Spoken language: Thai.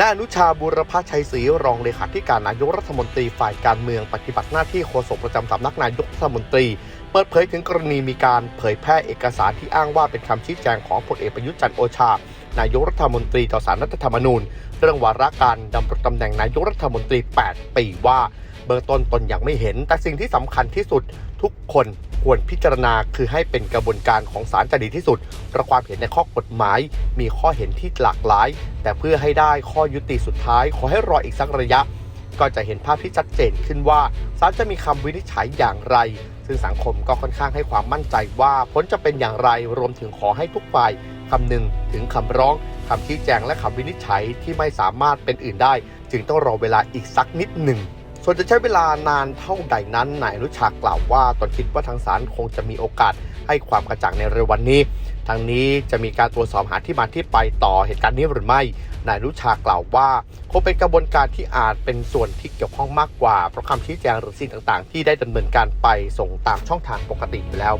นาบุรพชัยศรีรองเลขาธิการนายกรัฐมนตรีฝ่ายการเมืองปฏิบัติหน้าที่โฆษกประจำสำนักนายกรัฐมนตรี เปิดเผยถึงกรณีมีการเผยแพร่เอกสารที่อ้างว่าเป็นคำชี้แจงของพลเอกประยุทธ์จันทร์โอชา นายกรัฐมนตรีต่อสารรัฐธรรมนูญ เรื่องวาระการดำรงตำแหน่งนายกรัฐมนตรี 8 ปีว่า เบื้องต้นตนยังไม่เห็น แต่สิ่งที่สำคัญที่สุดทุกคน ควรพิจารณาคือให้เป็นกระบวนการของศาลจะดีที่สุดเพราะความเห็นในข้อกฎหมาย มีข้อเห็นที่หลากหลาย แต่เพื่อให้ได้ข้อยุติสุดท้าย ขอให้รออีกสักระยะ ก็จะเห็นภาพที่ชัดเจนขึ้นว่าศาลจะมีคำวินิจฉัยอย่างไร ซึ่งสังคมก็ค่อนข้างให้ความมั่นใจว่าผลจะเป็นอย่างไรรวมถึงขอให้ทุกฝ่ายคำนึงถึงคำร้องคำชี้แจงและคำวินิจฉัยที่ไม่สามารถเป็นอื่นได้ จึงต้องรอเวลาอีกสักนิดหนึ่ง ส่วนจะใช้เวลานานเท่าใดนั้นนายอนุชากล่าวว่าตนคิดว่าทางศาลคงจะมีโอกาสให้ความกระจ่างในเร็ววันนี้ทางนี้จะมีการตรวจสอบหาที่มาที่ไปต่อเหตุการณ์นี้หรือไม่ นายอนุชากล่าวว่าคงเป็นกระบวนการที่อาจเป็นส่วนที่เกี่ยวข้องมากกว่า เพราะคำชี้แจงหรือสิ่งต่างๆ ที่ได้ดำเนินการไปส่งตามช่องทางปกติอยู่แล้ว